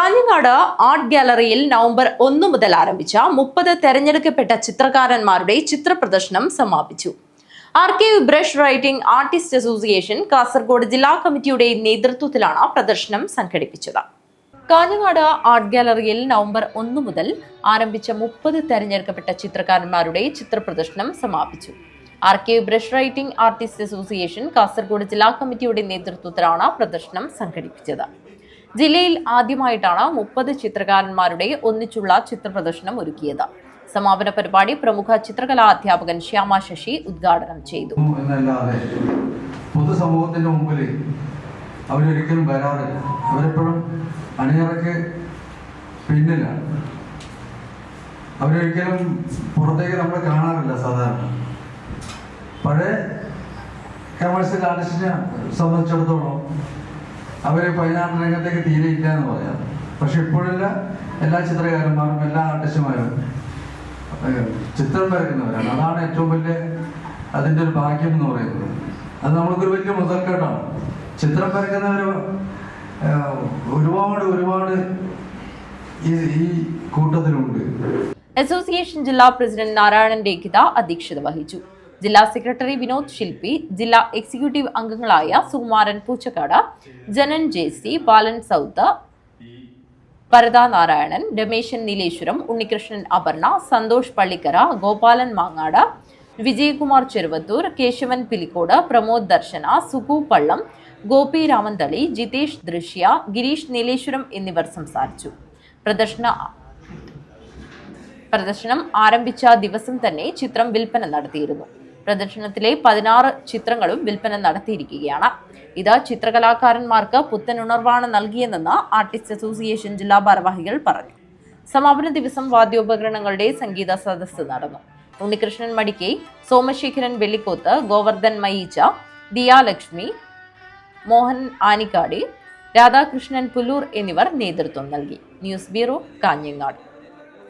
Kanhangad art ഗാലറിയിൽ November ഒന്ന് മുതൽ ആരംഭിച്ച മുപ്പത് തെരഞ്ഞെടുക്കപ്പെട്ട ചിത്രകാരന്മാരുടെ ചിത്ര പ്രദർശനം സമാപിച്ചു archive brush writing artist association Kasaragod ജില്ലാ കമ്മിറ്റിയുടെ നേതൃത്വത്തിലാണ് പ്രദർശനം സംഘടിപ്പിച്ചത്. കാഞ്ഞങ്ങാട് ആർട്ട് ഗാലറിയിൽ നവംബർ ഒന്ന് മുതൽ ആരംഭിച്ച മുപ്പത് തെരഞ്ഞെടുക്കപ്പെട്ട ചിത്രകാരന്മാരുടെ ചിത്രപ്രദർശനം സമാപിച്ചു. Archive brush writing artist association Kasaragod ജില്ലാ കമ്മിറ്റിയുടെ നേതൃത്വത്തിലാണ് പ്രദർശനം സംഘടിപ്പിച്ചത്. ജില്ലയിൽ ആദ്യമായിട്ടാണ് മുപ്പത് ചിത്രകാരന്മാരുടെ ഒന്നിച്ചുള്ള ചിത്രപ്രദർശനം ഒരുക്കിയത്. സമാപന പരിപാടി പ്രമുഖ ചിത്രകലാ അധ്യാപകൻ ശ്യാമ ശശി ഉദ്ഘാടനം ചെയ്തു. പൊതുസമൂഹത്തിന്റെ മുമ്പിൽ അവരൊരിക്കലും വരാറില്ല അവരെപ്പോഴും അണിയറയ്ക്ക് പിന്നിലാണ് അവരൊരിക്കലും പുറത്തേക്ക് നമ്മൾ കാണാറില്ല സാധാരണ. പഴയ കമേഴ്സ്യൽ ആർട്ടിസ്റ്റിനെ സംബന്ധിച്ചിടത്തോളം അവർ പതിനാറ് രംഗത്തേക്ക് തീരെ ഇല്ല എന്ന് പറയാം. പക്ഷെ ഇപ്പോഴുള്ള എല്ലാ ചിത്രകാരന്മാരും എല്ലാ ആർട്ടിസ്റ്റുമാരും ചിത്രം വരയ്ക്കുന്നവരാണ്. അതാണ് ഏറ്റവും വലിയ അതിന്റെ ഒരു ഭാഗ്യം എന്ന് പറയുന്നത്. അത് നമ്മൾക്കൊരു വലിയ മുതൽക്കേട്ടാണ്. ചിത്രം വരയ്ക്കുന്നവർ ഒരുപാട് ഒരുപാട് ഈ ഈ കൂട്ടത്തിലുണ്ട്. അസോസിയേഷൻ ജില്ലാ പ്രസിഡന്റ് നാരായണൻ രേഖിത അധ്യക്ഷത വഹിച്ചു. ജില്ലാ സെക്രട്ടറി വിനോദ് ശില്പി ജില്ലാ എക്സിക്യൂട്ടീവ് അംഗങ്ങളായ Sukumaran Poochakkad Janan J C Balan south Parada Narayanan Rameshan Nileshwaram Unnikrishnan Aparna Santhosh Pallikkara Gopalan Mangad Vijayakumar Cheruvathur Keshavan Pilicode Pramod Darshana Sugu Pallam Gopi Ramanthali Jithesh Drishya Girish Nileshwaram എന്നിവർ സംസാരിച്ചു. പ്രദർശന പ്രദർശനം ആരംഭിച്ച ദിവസം തന്നെ ചിത്രം വിൽപ്പന നടത്തിയിരുന്നു. പ്രദർശനത്തിലെ പതിനാറ് ചിത്രങ്ങളും വിൽപ്പന നടത്തിയിരിക്കുകയാണ്. ഇത് ചിത്രകലാകാരന്മാർക്ക് പുത്തൻ ഉണർവാണ് നൽകിയതെന്ന് ആർട്ടിസ്റ്റ് അസോസിയേഷൻ ജില്ലാ ഭാരവാഹികൾ പറഞ്ഞു. സമാപന ദിവസം വാദ്യോപകരണങ്ങളുടെ സംഗീത സദസ്സ് നടന്നു. ഉണ്ണികൃഷ്ണൻ മടിക്കൈ സോമശേഖരൻ വെള്ളിക്കോത്ത് ഗോവർദ്ധൻ മയീച്ച ദിയാലക്ഷ്മി മോഹൻ ആനിക്കാടി രാധാകൃഷ്ണൻ പുല്ലൂർ എന്നിവർ നേതൃത്വം നൽകി. News bureau Kanhangad.